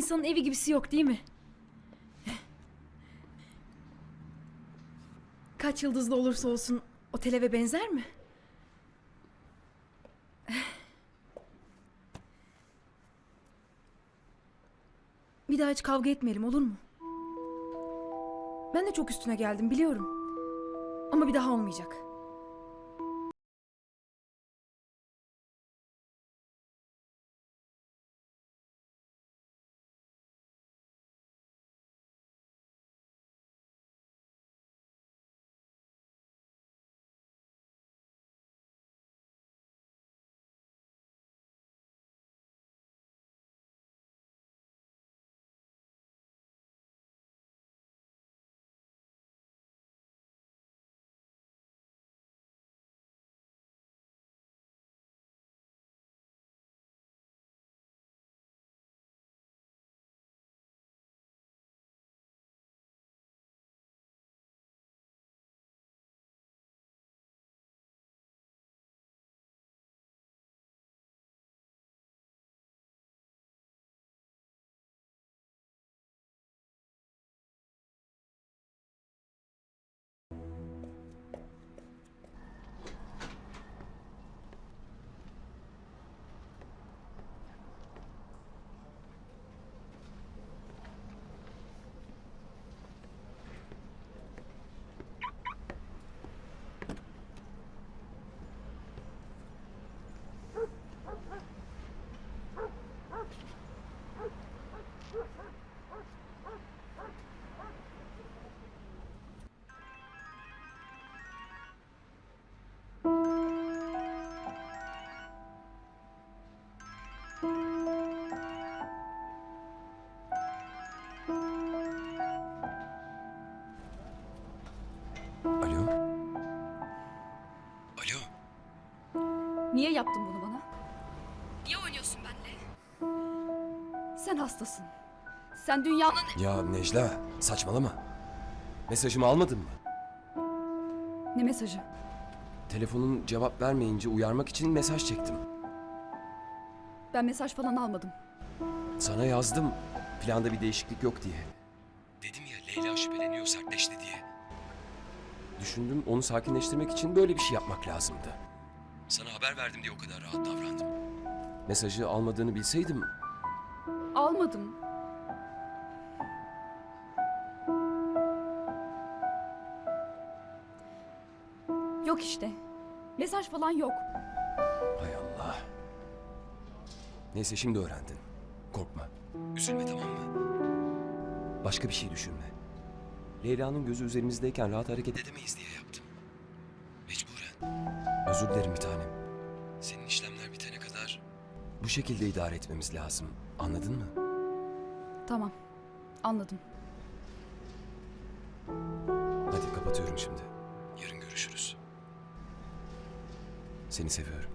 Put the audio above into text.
insanın evi gibisi yok değil mi? Kaç yıldızlı olursa olsun otel eve benzer mi? Bir daha hiç kavga etmeyelim olur mu? Ben de çok üstüne geldim biliyorum. Ama bir daha olmayacak. Alo? Alo? Niye yaptın bunu bana? Niye oynuyorsun benimle? Sen hastasın. Sen dünyanın... Ya Necla saçmalama. Mesajımı almadın mı? Ne mesajı? Telefonun cevap vermeyince uyarmak için mesaj çektim. Ben mesaj falan almadım. Sana yazdım. Planda bir değişiklik yok diye. Dedim ya Leyla şüpheleniyor sertleşti diye. Düşündüm onu sakinleştirmek için böyle bir şey yapmak lazımdı. Sana haber verdim diye o kadar rahat davrandım. Mesajı almadığını bilseydim Almadım. Yok işte. Mesaj falan yok. Hay Allah. Neyse şimdi öğrendin. Korkma. Üzülme tamam mı? Başka bir şey düşünme. Leyla'nın gözü üzerimizdeyken rahat hareket edemeyiz diye yaptım. Mecburen. Özür dilerim bir tanem. Senin işlemler bitene kadar bu şekilde idare etmemiz lazım. Anladın mı? Tamam. Anladım. Hadi kapatıyorum şimdi. Yarın görüşürüz. Seni seviyorum.